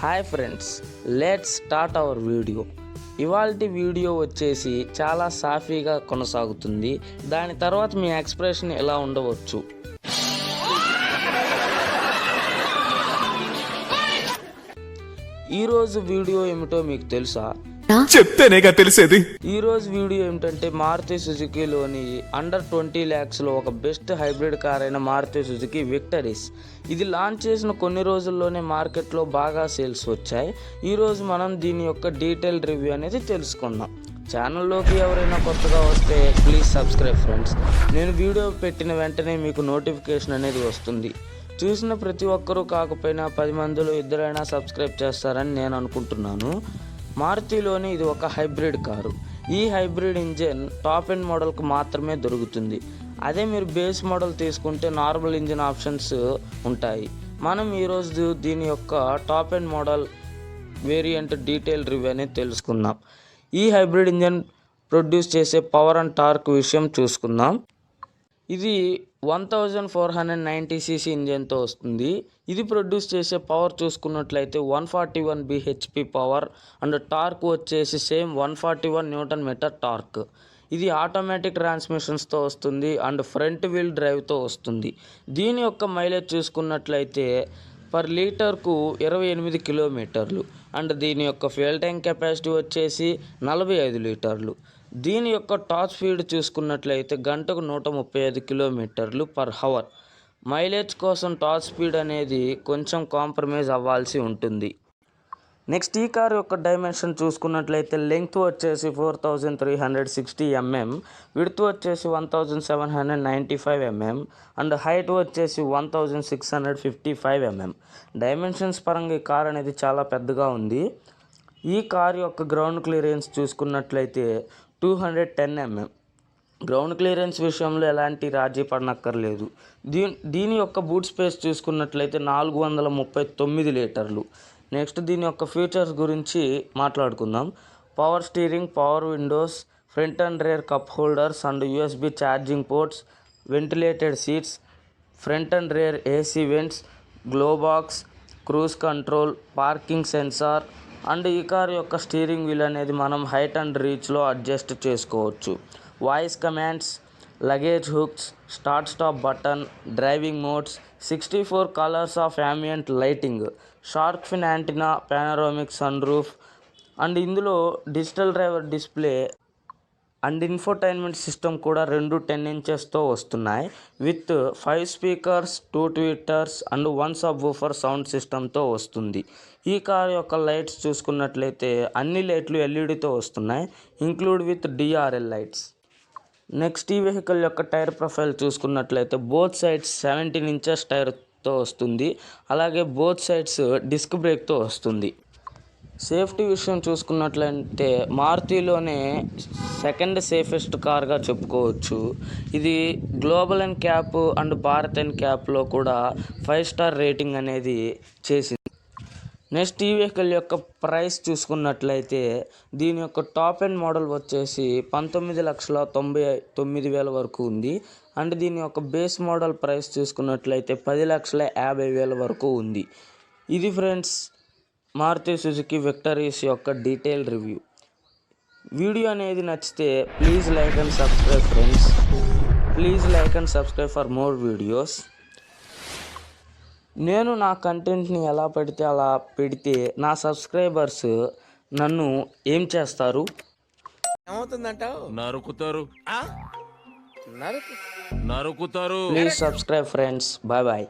Hi friends let's start our video ఇవాళ video వచ్చేసి చాలా సాఫీగా కొనసాగుతుంది. దాని తర్వాత మీ ఎక్స్ప్రెషన్ ఎలా ఉండవచ్చు? ఈరోజు వీడియో ఏమిటో మీకు తెలుసా? చెప్తేనేగా తెలిసేది. ఈ రోజు వీడియో ఏమిటంటే మారుతి సుజుకిలోని అండర్ ట్వంటీ ల్యాక్స్లో ఒక బెస్ట్ హైబ్రిడ్ కార్ అయిన మారుతి సుజుకి విక్టరీస్. ఇది లాంచ్ చేసిన కొన్ని రోజుల్లోనే మార్కెట్లో బాగా సేల్స్ వచ్చాయి. ఈరోజు మనం దీని యొక్క డీటెయిల్ రివ్యూ అనేది తెలుసుకుందాం. ఛానల్లోకి ఎవరైనా కొత్తగా వస్తే ప్లీజ్ సబ్స్క్రైబ్ ఫ్రెండ్స్. నేను వీడియో పెట్టిన వెంటనే మీకు నోటిఫికేషన్ అనేది వస్తుంది. చూసిన ప్రతి ఒక్కరూ కాకపోయినా పది మందిలో ఇద్దరైనా సబ్స్క్రైబ్ చేస్తారని నేను అనుకుంటున్నాను. మారుతిలోని ఇది ఒక హైబ్రిడ్ కారు. ఈ హైబ్రిడ్ ఇంజిన్ టాప్ ఎండ్ మోడల్కి మాత్రమే దొరుకుతుంది. అదే మీరు బేస్ మోడల్ తీసుకుంటే నార్మల్ ఇంజిన్ ఆప్షన్స్ ఉంటాయి. మనం ఈరోజు దీని యొక్క top end model variant detail review అనేది తెలుసుకుందాం. ఈ హైబ్రిడ్ ఇంజిన్ ప్రొడ్యూస్ చేసే పవర్ అండ్ టార్క్ విషయం చూసుకుందాం. ఇది one thousand four hundred ninety CC ఇంజన్తో వస్తుంది. ఇది ప్రొడ్యూస్ చేసే పవర్ చూసుకున్నట్లయితే one forty one BHP power and torque వచ్చేసి same one forty one newton metre torque ఇది ఆటోమేటిక్ ట్రాన్స్మిషన్స్తో వస్తుంది అండ్ ఫ్రంట్ వీల్ డ్రైవ్తో వస్తుంది. దీని యొక్క మైలేజ్ చూసుకున్నట్లయితే పర్ లీటర్కు ఇరవై ఎనిమిది కిలోమీటర్లు. అండ్ దీని యొక్క ఫ్యూయల్ ట్యాంక్ కెపాసిటీ వచ్చేసి నలభై ఐదు లీటర్లు. దీని యొక్క టాప్ స్పీడ్ చూసుకున్నట్లయితే గంటకు నూట ముప్పై ఐదు కిలోమీటర్లు పర్ హవర్. మైలేజ్ కోసం టాప్ స్పీడ్ అనేది కొంచెం కాంప్రమైజ్ అవ్వాల్సి ఉంటుంది. నెక్స్ట్ ఈ కార్ యొక్క డైమెన్షన్ చూసుకున్నట్లయితే లెంగ్త్ వచ్చేసి four thousand three hundred sixty MM width వచ్చేసి one thousand seven hundred ninety five MM and height వచ్చేసి one thousand six hundred fifty five MM. Dimensions పరంగా ఈ కార్ అనేది చాలా పెద్దగా ఉంది. ఈ కార్ యొక్క గ్రౌండ్ క్లియరెన్స్ చూసుకున్నట్లయితే two hundred ten MM. Ground clearance విషయంలో ఎలాంటి రాజీ పడనక్కర్లేదు. దీని దీని యొక్క బూట్ స్పేస్ చూసుకున్నట్లయితే నాలుగు వందల ముప్పై తొమ్మిది లీటర్లు. నెక్స్ట్ దీని యొక్క ఫీచర్స్ గురించి మాట్లాడుకుందాం. Power steering power windows front and rear cup holders and USB charging ports ventilated seats front and rear AC vents glovebox cruise control parking sensor and ఈ కార్ యొక్క స్టీరింగ్ వీల్ అనేది మనం height and రీచ్లో adjust చేసుకోవచ్చు. Voice commands luggage hooks start stop button driving modes sixty four colours of ambient lighting shark fin antenna panoramic sunroof and ఇందులో digital driver display and infotainment system కూడా రెండు ten ఇంచెస్తో వస్తున్నాయి. With five speakers two tweeters and one subwoofer sound సిస్టమ్తో వస్తుంది. ఈ car యొక్క lights చూసుకున్నట్లయితే అన్ని లైట్లు ఎల్ఈడితో వస్తున్నాయి include with DRL lights. Next ఈ వెహికల్ యొక్క టైర్ ప్రొఫైల్ చూసుకున్నట్లయితే బోత్ సైడ్స్ సెవెంటీన్ ఇంచెస్ టైర్తో వస్తుంది. అలాగే బోత్ సైడ్స్ డిస్క్ బ్రేక్తో వస్తుంది. సేఫ్టీ విషయం చూసుకున్నట్లయితే మారుతిలోనే సెకండ్ సేఫెస్ట్ కార్గా చెప్పుకోవచ్చు. ఇది global and cap and Bharat and క్యాప్లో కూడా ఫైవ్ స్టార్ రేటింగ్ అనేది చేసింది. నెక్స్ట్ ఈ వెహికల్ యొక్క ప్రైస్ చూసుకున్నట్లయితే దీని యొక్క టాప్ ఎండ్ మోడల్ వచ్చేసి పంతొమ్మిది లక్షల తొంభై తొమ్మిది వేల వరకు ఉంది. అండ్ దీని యొక్క బేస్ మోడల్ ప్రైస్ చూసుకున్నట్లయితే పది లక్షల యాభై వేల వరకు ఉంది. ఇది ఫ్రెండ్స్ మారుతి సుజుకి విక్టరీస్ యొక్క డీటెయిల్ రివ్యూ. వీడియో అనేది నచ్చితే please like and subscribe friends. Please like and subscribe for more videos. నేను నా కంటెంట్ని ఎలా పెడితే అలా పెడితే నా సబ్స్క్రైబర్స్ నన్ను ఏం చేస్తారు? ఏమవుతుందంటావు? నరుకుతారు. నరుకు నరుకుతారు. Please subscribe friends. Bye bye.